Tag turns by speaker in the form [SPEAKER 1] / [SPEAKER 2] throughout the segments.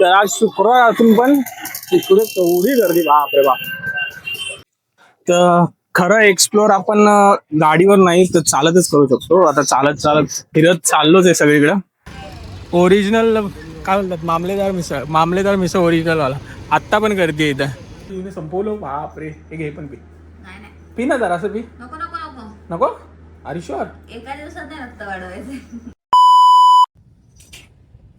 [SPEAKER 1] तर आज शुक्रवार असून पण तिकडे तेवढी गर्दी. बापरे बाप. तर खरं एक्सप्लोर आपण गाडीवर नाही तर चालतच करू शकतो. आता चालत चालत फिरत चाललोच आहे सगळीकडं. ओरिजिनल काय बोलतात मामलेदार मिसळ मामलेदार मिसळ ओरिजिनल वाला. आत्ता पण गर्दी आहे इथं. तिने संपवलं. बापरे. हे घे पण पी
[SPEAKER 2] नाही नाही.
[SPEAKER 1] पी ना जरा असं पी.
[SPEAKER 2] नको. नको?
[SPEAKER 1] अरे शुअर
[SPEAKER 2] एका दिवसात नाही रक्त वाढवायचे.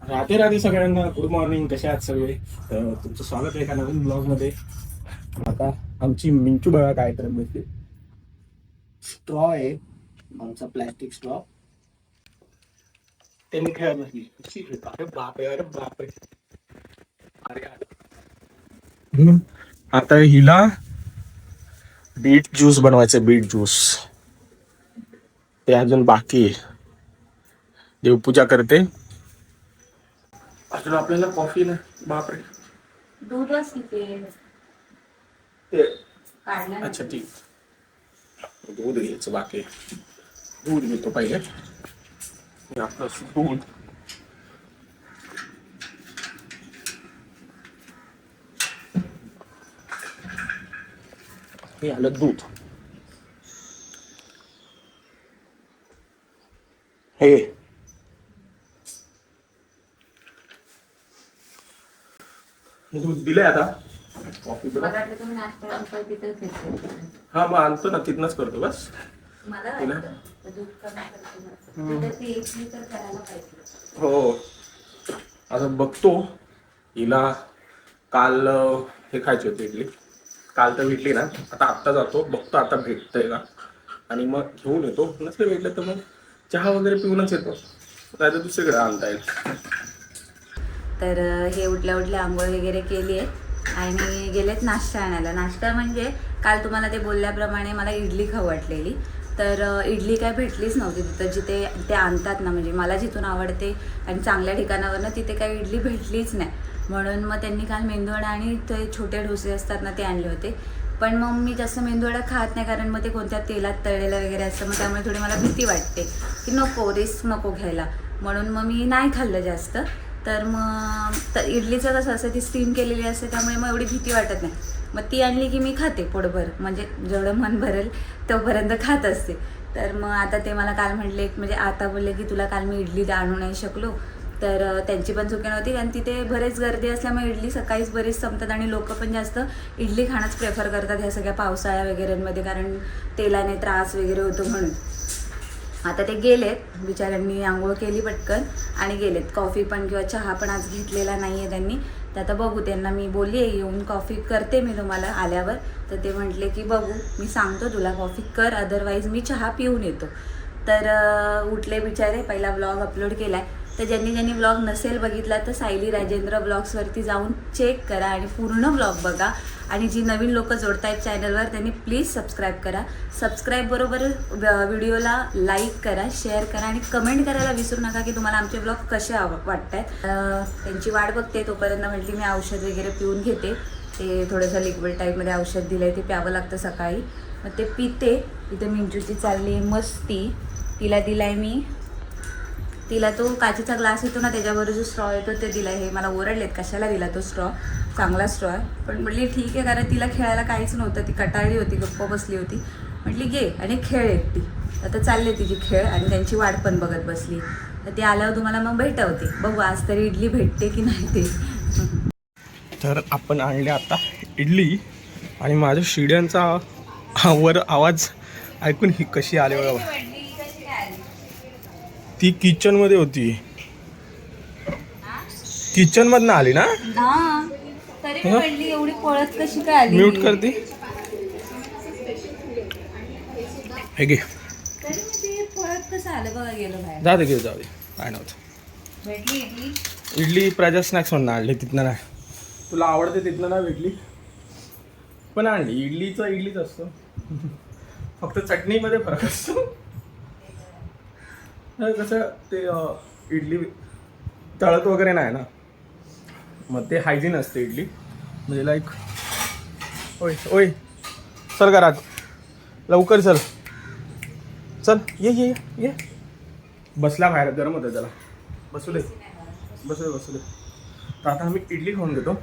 [SPEAKER 1] राधे राधे सगळ्यांना गुड मॉर्निंग कसे आहात सगळे? तर तुमचं स्वागत आहे एका नवीन ब्लॉगमध्ये. आता आमची मिंचू बघा काय करत बसली स्ट्रॉ आहे. आमचा प्लॅस्टिक स्ट्रॉ त्यांनी खेळत बसली. ची, अरे बापरे अरे बापरे अरे. आता हिला बीट ज्यूस बनवायचं बीट ज्यूस ते अजून बाकी आहे. देवपूजा करते. अजून आपल्याला कॉफी ना बापरे.
[SPEAKER 2] दूधच किती
[SPEAKER 1] ते.
[SPEAKER 2] काढलं
[SPEAKER 1] अच्छा ठीक. दूध घ्यायचं बाकी दूध घेतो पहिले. हे आपलं दूध. हे आलं दूध. हे दूध दिलंय आता. कॉफी. हा मग आणतो ना तिथनच करतो बस. हो. आता बघतो. हिला काल हे खायची होती इडली. काल तर भेटली ना. आता आत्ता जातो. बघतो आता भेटतंय का. आणि मग घेऊन येतो. नसलं भेटलं तर मग चहा वगैरे पिऊनच येतो. नाही तर दुसरीकडे आणता येईल.
[SPEAKER 2] तर हे उठल्या उठल्या आंघोळ वगैरे केली आहे. आणि गेलेत नाश्ता आणायला. नाश्ता म्हणजे काल तुम्हाला ते बोलल्याप्रमाणे मला इडली खाऊ वाटलेली. तर इडली काय भेटलीच नव्हती तिथं. जिथे ते आणतात ना म्हणजे मला जिथून आवडते आणि चांगल्या ठिकाणावरनं तिथे काही इडली भेटलीच नाही. म्हणून मग त्यांनी काल मेंदूवडा आणि ते छोटे डोसे असतात ना ते आणले होते. पण मग मी जास्त मेंदूवडा खात नाही कारण मग ते कोणत्या तेलात तळलेलं वगैरे असतं मग त्यामुळे थोडी मला भीती वाटते की नको रिस्क नको घ्यायला. म्हणून मग मी नाही खाल्लं जास्त. तर मग तर इडलीचं कसं असतं ती स्टीम केलेली असते त्यामुळे मग एवढी भीती वाटत नाही. मग ती आणली की मी खाते पोटभर म्हणजे जेवढं मन भरेल तोपर्यंत खात असते. तर मग आता ते मला काल म्हटले म्हणजे आता बोलले की तुला काल मी इडली आणू नाही शकलो. तर त्यांची पण चुकी नव्हती. कारण तिथे बरेच गर्दी असल्यामुळे इडली सकाळीच बरीच संपतात आणि लोक पण जास्त इडली खाणंच प्रेफर करतात ह्या सगळ्या पावसाळ्या वगैरेंमध्ये. कारण तेलाने त्रास वगैरे होतो म्हणून. आता ते गेलेत. बिचाऱ्यांनी आंघोळ केली पटकन आणि गेलेत. कॉफी पण किंवा चहा पण आज घेतलेला नाही आहे त्यांनी. तर आता बघू. त्यांना मी बोलली आहे येऊन कॉफी करते मी तुम्हाला आल्यावर. तर ते म्हटले की बघू. मी सांगतो तुला कॉफी कर. अदरवाईज मी चहा पिऊन येतो. तर उठले बिचारे. पहिला ब्लॉग अपलोड केला आहे तर ज्यांनी ज्यांनी ब्लॉग नसेल बघितला तर सायली राजेंद्र ब्लॉग्सवरती जाऊन चेक करा आणि पूर्ण ब्लॉग बघा. आणि जी नवीन लोक जोडतायत चॅनलवर त्यांनी प्लीज सबस्क्राईब करा. सबस्क्राईब बरोबर व्हिडिओला लाईक करा शेअर करा आणि कमेंट करायला विसरू नका की तुम्हाला आमचे ब्लॉग कसे आव वाटत आहेत त्यांची वाट बघते तोपर्यंत म्हटली मी औषध वगैरे पिऊन घेते. ते थोडंसं लिक्विड टाईपमध्ये औषध दिलं आहे ते प्यावं लागतं सकाळी. मग ते पिते. इथे मिंचूची चालली मस्ती. तिला दिलाय मी. तिला तो काचेचा ग्लास येतो ना त्याच्यावर जो स्ट्रॉ येतो ते दिला हे मला ओरडलेत कशाला दिला तो स्ट्रॉ चांगला स्ट्रॉ आहे. पण म्हटली ठीक आहे कारण तिला खेळायला काहीच नव्हतं. ती कटाळली होती गप्प बसली होती. म्हटली घे आणि खेळ एकटी. आता चालले तिची खेळ आणि त्यांची वाट पण बघत बसली. तर ती आल्यावर तुम्हाला मग भेटवते. बघू आज तरी इडली भेटते की नाही ते.
[SPEAKER 1] तर आपण आणले आता इडली आणि माझ्या शिड्यांचा वर आवाज ऐकून ही कशी आले बघा. ती किचनमध्ये होती. किचन मधनं आली ना?
[SPEAKER 2] तरी मी म्हटली एवढी पळत कशी काय आली?
[SPEAKER 1] म्यूट करते. हे घे.
[SPEAKER 2] तरी मी ते पळत कसं आलं बघा गेलो बाहेर.
[SPEAKER 1] जा दे घे जाऊ दे. काय नव्हतं.
[SPEAKER 2] भेटली इडली?
[SPEAKER 1] इडली प्रजा स्नॅक्स म्हणून आणली तिथनं नाही. तुला आवडते तिथनं नाही भेटली? पण आणली. इडलीचं इडलीच असतं. फक्त चटणीमध्ये फरक असतो. तर कसं ते इडली तळत वगैरे नाही ना. मग ते हायजीन असते इडली. म्हणजे लाईक ओय ओय चल घरात. लवकर चल. चल ये ये ये. बसला बाहेर गरम होतं त्याला बसू दे. बसू दे बसू दे. तर आता आम्ही इडली खाऊन घेतो.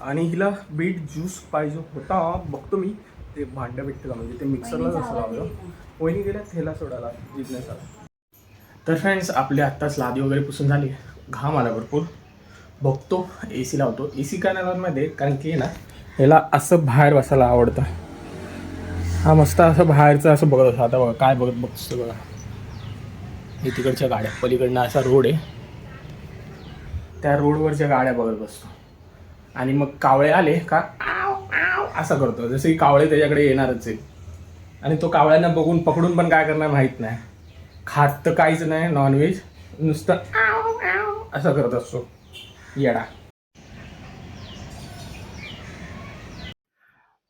[SPEAKER 1] आणि हिला बीट ज्यूस पाहिजे होता बघतो मी. ते भांडं भेटतं का? म्हणजे ते मिक्सरलाच असं लावलं. वहिनी गेल्या थेला सोडायला. जिजण्यासाला तर फ्रेंड्स आपली आत्ताच लादी वगैरे पुसून झाली. घाम आला भरपूर. बघतो ए सी लावतो ए सी कारणामध्ये आहे कारण की ना याला असं बाहेर बसायला आवडतं. हा मस्त असं बाहेरचं असं बघत असतो आता बघा काय बघत बघतो बघा. हे तिकडच्या गाड्या. पलीकडनं असा रोड आहे. त्या रोडवरच्या गाड्या बघत बसतो. आणि मग कावळे आले का आव, आव असं करतो. जसं की कावळे त्याच्याकडे येणारच आहे. आणि तो कावळ्यांना बघून पकडून पण काय करणार माहीत नाही. खात तर काहीच नाही नॉनव्हेज नुसतं असं करत असतो. येडा.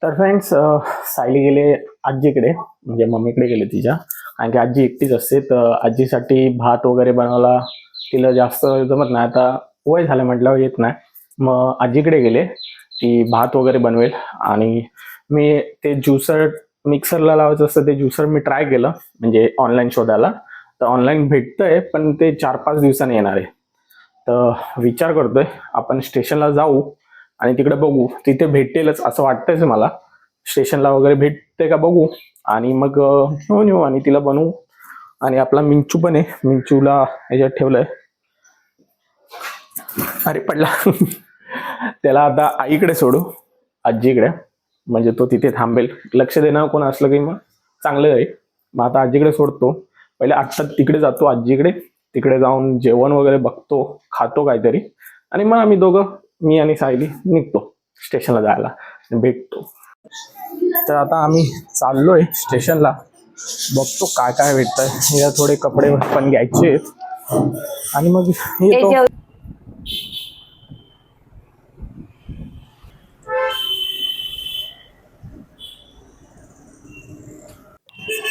[SPEAKER 1] तर फ्रेंड्स सायली गेले आजीकडे म्हणजे मम्मीकडे गेले तिच्या. कारण की आजी एकटीच असते तर आजीसाठी भात वगैरे बनवायला तिला जास्त जमत नाही. आता वय झालं म्हटल्यावर येत नाही. मग आजीकडे गेले ती भात वगैरे बनवेल. आणि मी ते ज्युसर मिक्सरला लावायचं असतं ते ज्युसर मी ट्राय केलं म्हणजे ऑनलाईन शोधायला. तर ऑनलाईन भेटतंय पण ते चार पाच दिवसांनी येणार आहे. तर विचार करतोय आपण स्टेशनला जाऊ आणि तिकडे बघू. तिथे भेटेलच असं वाटतंयच मला. स्टेशनला वगैरे भेटते का बघू. आणि मग घेऊन येऊ आणि तिला बनवू. आणि आपला मिंचू पण आहे. मिंचूला याच्यात ठेवलंय. अरे पडला. त्याला आता आईकडे सोडू. आजीकडे. म्हणजे तो तिथे थांबेल. लक्ष देणं कोण असलं की मग चांगलं आहे. मग आता आजीकडे सोडतो. पहिले आत्ता तिकडे जातो आजीकडे. तिकडे जाऊन जेवण वगैरे बघतो खातो काहीतरी. आणि मग आम्ही दोघं मी आणि सायली निघतो स्टेशनला जायला भेटतो. तर आता आम्ही चाललोय स्टेशनला. बघतो काय काय भेटतंय. या थोडे कपडे पण घ्यायचे आहेत. आणि मग येतो.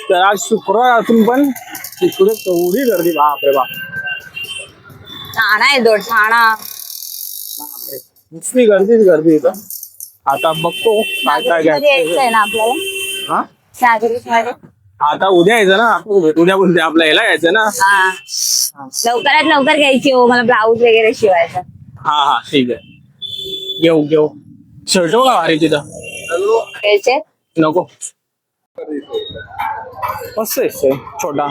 [SPEAKER 1] तर आज शुक्रवार असून पण तिकडे तेवढी गर्दी. बापरे बाप.
[SPEAKER 2] ठाणा आहे तो ठाणा.
[SPEAKER 1] बापरे. नुसती गर्दीच गर्दी इथं. आता बघतो काय काय
[SPEAKER 2] नागरिकमध्ये
[SPEAKER 1] घ्यायचं.
[SPEAKER 2] आहे ना आपल्याला?
[SPEAKER 1] हा?
[SPEAKER 2] नागरिकमध्ये
[SPEAKER 1] आता उद्या यायचं ना. उद्या बोलते आपल्या यायला यायचं ना.
[SPEAKER 2] हा. लवकरात लवकर घ्यायची हो मला ब्लाऊज वगैरे शिवायचा.
[SPEAKER 1] हा हा ठीक आहे. घेऊ घेऊ. शर्ट बघा भारी तिथं.
[SPEAKER 2] घ्यायचे
[SPEAKER 1] नको. मस्त ते, छोटा.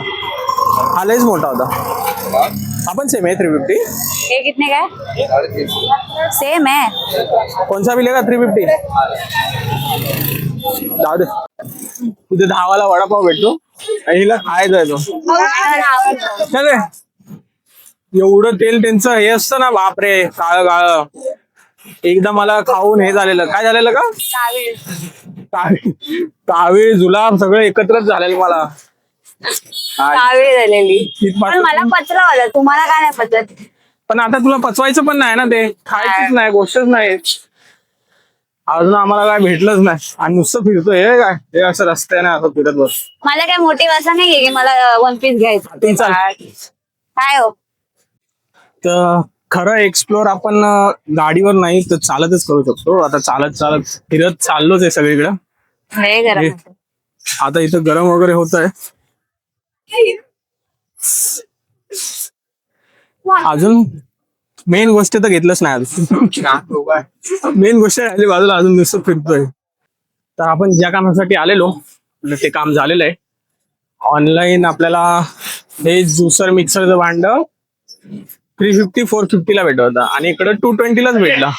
[SPEAKER 1] हा लयच मोठा होता. आपण सेम आहे थ्री फिफ्टी
[SPEAKER 2] हे कितने काय सेम आहे.
[SPEAKER 1] कोणसा मिलेगा थ्री फिफ्टी जाऊ दे. तिथे दहावाला वडापाव भेटतो. आणि हिला खायचा. काय रे? एवढं तेल त्यांचं हे असतं ना बापरे काळ काळ एकदा मला खाऊन हे झालेलं. काय झालेलं का? कावी कावी जुलाब सगळं एकत्रच झालेलं मला?
[SPEAKER 2] चावेल झालेली. पण मला पचला होता तुम्हाला काय नाही पचत?
[SPEAKER 1] पण आता तुला पचवायचं पण नाही ना ते. खायचंच नाही गोष्टच नाही. अजून आम्हाला काय भेटलंच नाही. आणि नुसतं फिरतोय. हे काय? हे असं रस्त्याने असं फिरत बस.
[SPEAKER 2] मला काय मोठी वासा नाहीये की मला वन पीस घ्यायचं?
[SPEAKER 1] तू चाल.
[SPEAKER 2] काय? हो?
[SPEAKER 1] तर खरं एक्सप्लोर आपण अं, गाडीवर नाही तर चालतच करू शकतो. आता चालत चालत फिरत चाललोच आहे सगळीकडं.
[SPEAKER 2] लय गरम. होतं.
[SPEAKER 1] आता इथं गरम वगैरे होत आहे अजून मेन गोष्ट तर घेतलंच नाही अजून मेन गोष्ट राहिली बाजूला अजून नुसतं फिरतोय तर आपण ज्या कामासाठी आलेलो आपलं ते काम झालेलं आहे ऑनलाईन आपल्याला हे ज्युसर मिक्सरचं भांड थ्री फिफ्टी फोर फिफ्टीला भेटत होतं आणि इकडं टू ट्वेंटीलाच भेटला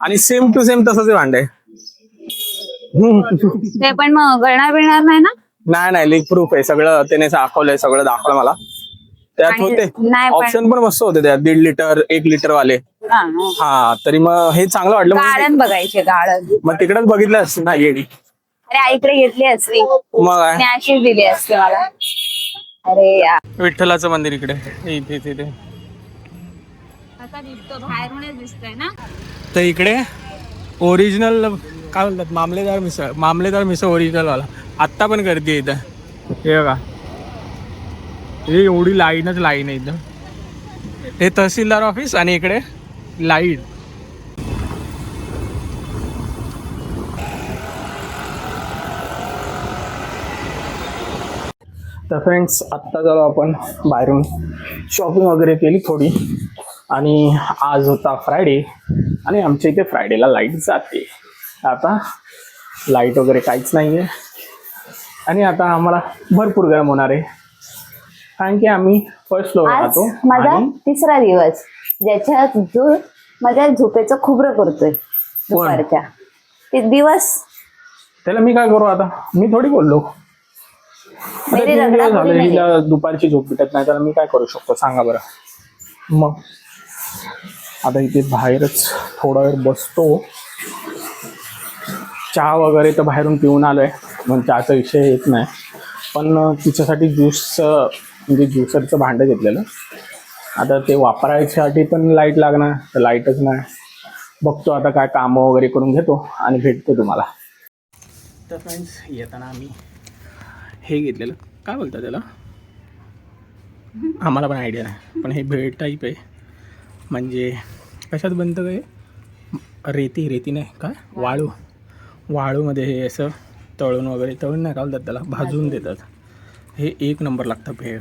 [SPEAKER 1] आणि सेम टू सेम तसंच भांड आहे.
[SPEAKER 2] ते पण मग गळणार बिळणार नाही ना?
[SPEAKER 1] नाही नाही लीक प्रूफ आहे. सगळं त्याने दाखवलंय सगळं दाखवलं मला. त्यात
[SPEAKER 2] आणि
[SPEAKER 1] होते.
[SPEAKER 2] नाही पण-
[SPEAKER 1] ऑप्शन पण मस्त होते त्यात. दीड लिटर एक लिटर वाले
[SPEAKER 2] हा,
[SPEAKER 1] तरी मग हे चांगलं वाटलं. म्हणून
[SPEAKER 2] गाळण बघायचे गाळण.
[SPEAKER 1] मग तिकडेच बघितलं असतं ना येडी
[SPEAKER 2] अरे आईकडे घेतली असती.
[SPEAKER 1] मग काय?
[SPEAKER 2] मी अशीच दिली असते मला. अरे यार
[SPEAKER 1] विठ्ठलाचं मंदिर इकडे. इथे तिथे
[SPEAKER 2] आता दिसतो बाहेरूनच दिसतोय ना?
[SPEAKER 1] तर इकडे ओरिजिनल काय म्हणतात मामलेदार मिसळ मामलेदार मिसळ ओरिजिनलवाला आत्ता पण गर्दी आहे इथं. हे बघा. हे एवढी लाईनच लाईन आहे इथं. हे तहसीलदार ऑफिस आणि इकडे लाइट तर फ्रेंड्स आत्ता झालो आपण बाहेरून शॉपिंग वगैरे केली थोडी. आणि आज होता फ्रायडे आणि आमच्या इथे फ्रायडेला लाइट जाते. आता लाइट वगैरे काहीच नाही आहे आणि आता आम्हाला भरपूर गरम होणार आहे. कारण की आम्ही फर्स्ट फ्लोअर
[SPEAKER 3] आज
[SPEAKER 1] राहतो
[SPEAKER 3] माझा
[SPEAKER 1] आणि
[SPEAKER 3] तिसरा दिवस ज्याच्यात जो माझ्या झोपेचं खोबरं करतोय दुपारच्या. ते दिवस
[SPEAKER 1] त्याला मी काय करू आता? मी थोडी बोललो. आता
[SPEAKER 3] मेरी
[SPEAKER 1] तीन दिवस
[SPEAKER 3] रगडापुरी
[SPEAKER 1] झाले
[SPEAKER 3] नाही.
[SPEAKER 1] हिला दुपारची झोप भेटत नाही त्याला मी काय करू शकतो? सांगा बरं. मग. आता इथे बाहेरच थोडा वेळ बसतो. चहा वगैरे तर बाहेरून पिऊन आलोय. म्हणून चहाचा विषय येत नाही. पण तिच्यासाठी ज्यूसचं म्हणजे ज्युसरचं भांडं घेतलेलं. आता ते वापरायसाठी पण लाइट लागणार तर लाईटच नाही. बघतो आता काय कामं वगैरे करून घेतो आणि भेटतो तुम्हाला. तर फ्रेंड्स येताना आम्ही हे घेतलेलं. काय बोलतात त्याला? आम्हाला पण आयडिया नाही. पण हे भेळ टाईप आहे. म्हणजे कशात बनतं काय? रेती रेती नाही. काय? वाळू. वाळूमध्ये हे असं तळून वगैरे तळून नाही का बोलतात त्याला भाजून देतात. हे एक नंबर लागतं भेळ.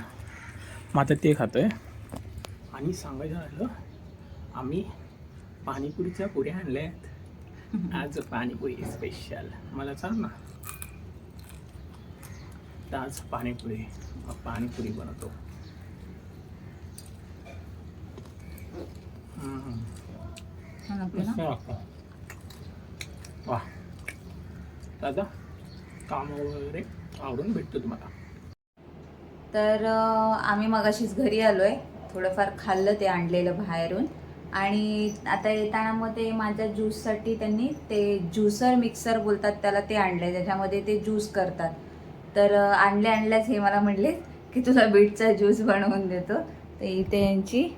[SPEAKER 1] मग आता ते खातो आहे आणि सांगायचं झालं आम्ही पाणीपुरीच्या पुऱ्या आणल्या आहेत. आज पाणीपुरी स्पेशल मला सांग ना. तर आज पाणीपुरी पाणीपुरी बनवतो. हम्म. दादा काम वगैरे आवडून भेटतो तुम्हाला.
[SPEAKER 2] तर आम्ही मगाशीच घरी आलोय. थोडंफार खाल्लं ते आणलेलं बाहेरून. आणि आता येताना मग ते माझ्या ज्यूससाठी त्यांनी ते ज्युसर मिक्सर बोलतात त्याला ते आणलंय. त्याच्यामध्ये ते ज्यूस करतात. तर अं, आणल्या आणल्याच हे मला म्हणले की तुला बीटचा ज्यूस बनवून देतो. तर इथे यांची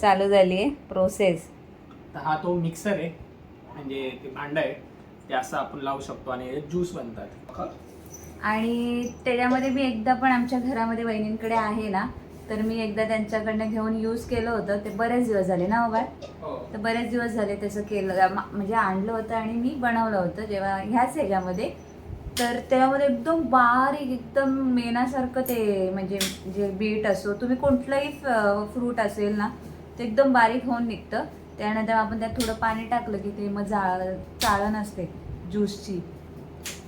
[SPEAKER 2] चालू झाली आहे प्रोसेस.
[SPEAKER 1] तर हा तो मिक्सर आहे. म्हणजे ते भांडं आहे. ते असं आपण लावू शकतो आणि ज्यूस बनतात.
[SPEAKER 2] आणि त्याच्यामध्ये मी एकदा पण आमच्या घरामध्ये वहिनींकडे आहे ना तर मी एकदा त्यांच्याकडनं घेऊन यूज केलं होतं. ते बरेच दिवस झाले ना बाबा
[SPEAKER 1] हो.
[SPEAKER 2] तर बरेच दिवस झाले त्याचं केलं. म्हणजे आणलं होतं आणि मी बनवलं होतं जेव्हा ह्याच ह्याच्यामध्ये. तर त्यामध्ये एकदम बारीक एकदम मेनासारखं ते म्हणजे जे बीट असो तुम्ही कुठलंही फ्रूट असेल ना ते एकदम बारीक होऊन निघतं. त्यानंतर आपण त्यात थोडं पाणी टाकलं की ते मग जाळ चाळण असते ज्यूसची.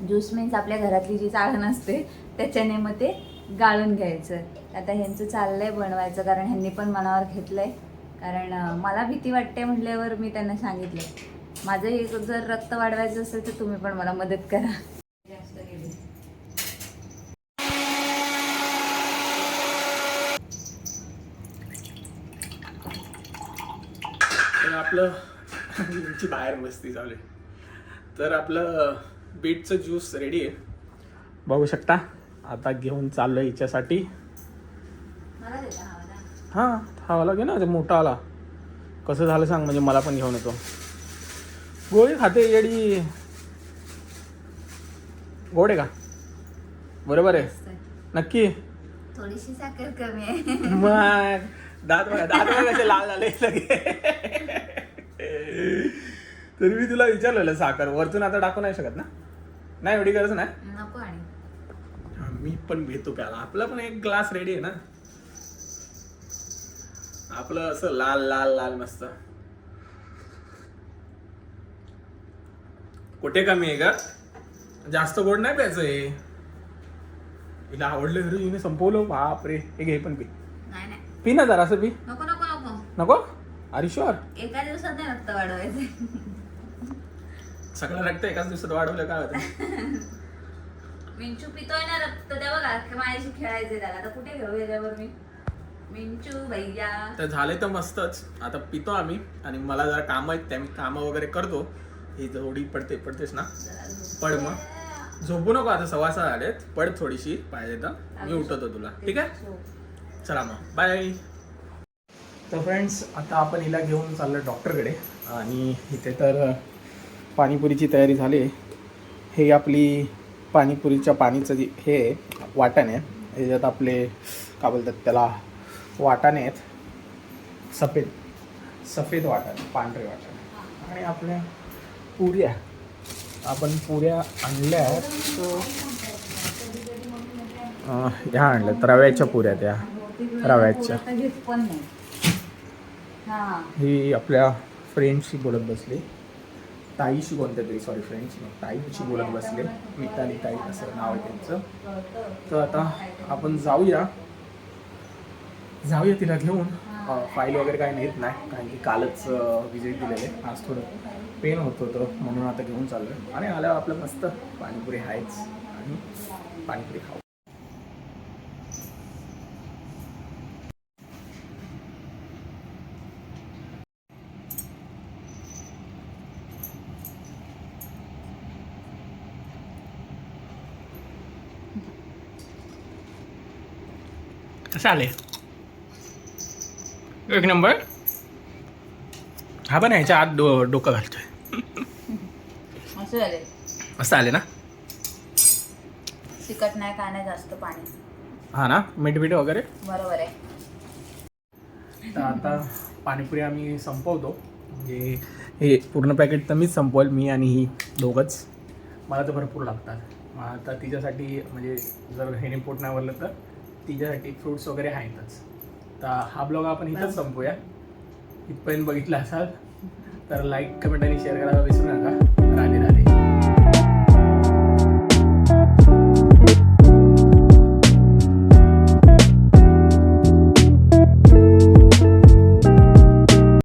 [SPEAKER 2] ज्यूस मीन्स आपल्या घरातली जी चाळण असते त्याच्याने मग ते गाळून घ्यायचं. आता ह्यांचं चाललं आहे बनवायचं कारण ह्यांनी पण मनावर घेतलं आहे कारण मला भीती वाटते म्हटल्यावर मी त्यांना सांगितलं. माझं हे जर रक्त वाढवायचं असेल तर तुम्ही पण मला मदत करा जास्त गेली.
[SPEAKER 1] तर आपलं यांची बाहेर मस्ती चालू आहे. तर आपलं बीटचं ज्यूस रेडी आहे. बघू शकता. आता घेऊन चाललो हिच्यासाठी.
[SPEAKER 2] मला देता हवा ना?
[SPEAKER 1] हां हा लागे ना ते मोठा आला. कसं झालं सांग म्हणजे मला पण घेऊन येतो. गोळी खाते येडी. गोड आहे का? बरोबर आहे. नक्की.
[SPEAKER 2] थोडीशी साखर कमी आहे.
[SPEAKER 1] मग दात बघा दात बघा कसे लाल झाले लगे तरी मी तुला विचारलेलं साखर. वरतून आता टाकू नाही शकत ना? नाही एवढी गरज नाही?
[SPEAKER 2] नको आणि.
[SPEAKER 1] हा, मी पण घेतो प्याला. आपला पण एक ग्लास रेडी आहे ना? आपलं असं लाल लाल लाल मस्त. कुठे कमी आहे का जास्त गोड नाही प्यायचं हे. हिला आवडलं घरी हिने संपवलं. बापरे. हे घे पण पी.
[SPEAKER 2] नाही नाही.
[SPEAKER 1] पी ना जरा असं पी.
[SPEAKER 2] नको नको नको.
[SPEAKER 1] नको? अरे शुअर
[SPEAKER 2] एका दिवसात नाही रक्त वाढवायचं.
[SPEAKER 1] सगळं रक्त एकाच दिवसात वाढवलं काय होतं?
[SPEAKER 2] मिंचू पितोय ना रक्त त्या बघा की माझ्याशी खेळायचंय त्याला. आता कुठे घेऊ याच्यावर मी मिंचू भैया.
[SPEAKER 1] तर झाले तर मस्तच. आता पितो आम्ही आणि मला जरा कामं आहेत त्या मी कामं वगैरे करतो. ही थोडी पडते पडतेस ना?
[SPEAKER 2] जरा झोप.
[SPEAKER 1] पड मग. झोपू नको आता सव्वा सहा झालेत. पड थोडीशी पाहिजे तर मी उठवतो तुला. ठीक आहे?
[SPEAKER 2] झोप.
[SPEAKER 1] चला मग. बाय तर फ्रेंड्स आता आपण हिला घेऊन चाललो डॉक्टरकडे आणि इथे तर पाणीपुरीची तयारी झाली हे आपली पाणीपुरीच्या पाणीचं जे हे वाटाणे आहे. याच्यात आपले काय बोलतात त्याला वाटाणे आहेत. सफेद सफेद वाटाणे पांढरे वाटाणे. आणि आपल्या पुऱ्या आपण पुऱ्या आणल्या आहेत. ह्या आणल्या रव्याच्या पुऱ्या त्या रव्याच्या.
[SPEAKER 2] हा.
[SPEAKER 1] आपल्या फ्रेंडशी बोलत बसली. ताईशी कोणत्या तरी सॉरी फ्रेंड्स ताईशी बोलत बसले. मिताली ताई असं नाव आहे त्यांचं. तर आता आपण जाऊया. जाऊया तिला घेऊन. फाईल वगैरे काही नेत नाही कारण की कालच विजिट दिलेले. आज थोडं पेन होत होतं म्हणून आता घेऊन चाललोय. आणि आल्यावर आपलं मस्त पाणीपुरी आहेच. आणि पाणीपुरी खाऊ. आले एक नंबर. हा पण ह्याच्या आत डो डोकं घालतोय.
[SPEAKER 2] असं झाले
[SPEAKER 1] आले ना?
[SPEAKER 2] तिखट नाही काय नाही जास्त पाणी.
[SPEAKER 1] हा ना? मीठ बीठ वगैरे?
[SPEAKER 2] बरोबर आहे.
[SPEAKER 1] तर आता पाणीपुरी आम्ही संपवतो. म्हणजे हे पूर्ण पॅकेट तर मीच संपवेल मी आणि ही दोघंच. मला तर भरपूर लागतात. मग आता तिच्यासाठी म्हणजे जर हेने पोट नाही भरलं तर? तिच्यासाठी फ्रुट्स वगैरे आहेतच. तर हा ब्लॉग आपण इथंच संपूया. इथपर्यंत बघितला असाल तर लाईक कमेंट आणि शेअर करायला विसरू नका. राधे राधे.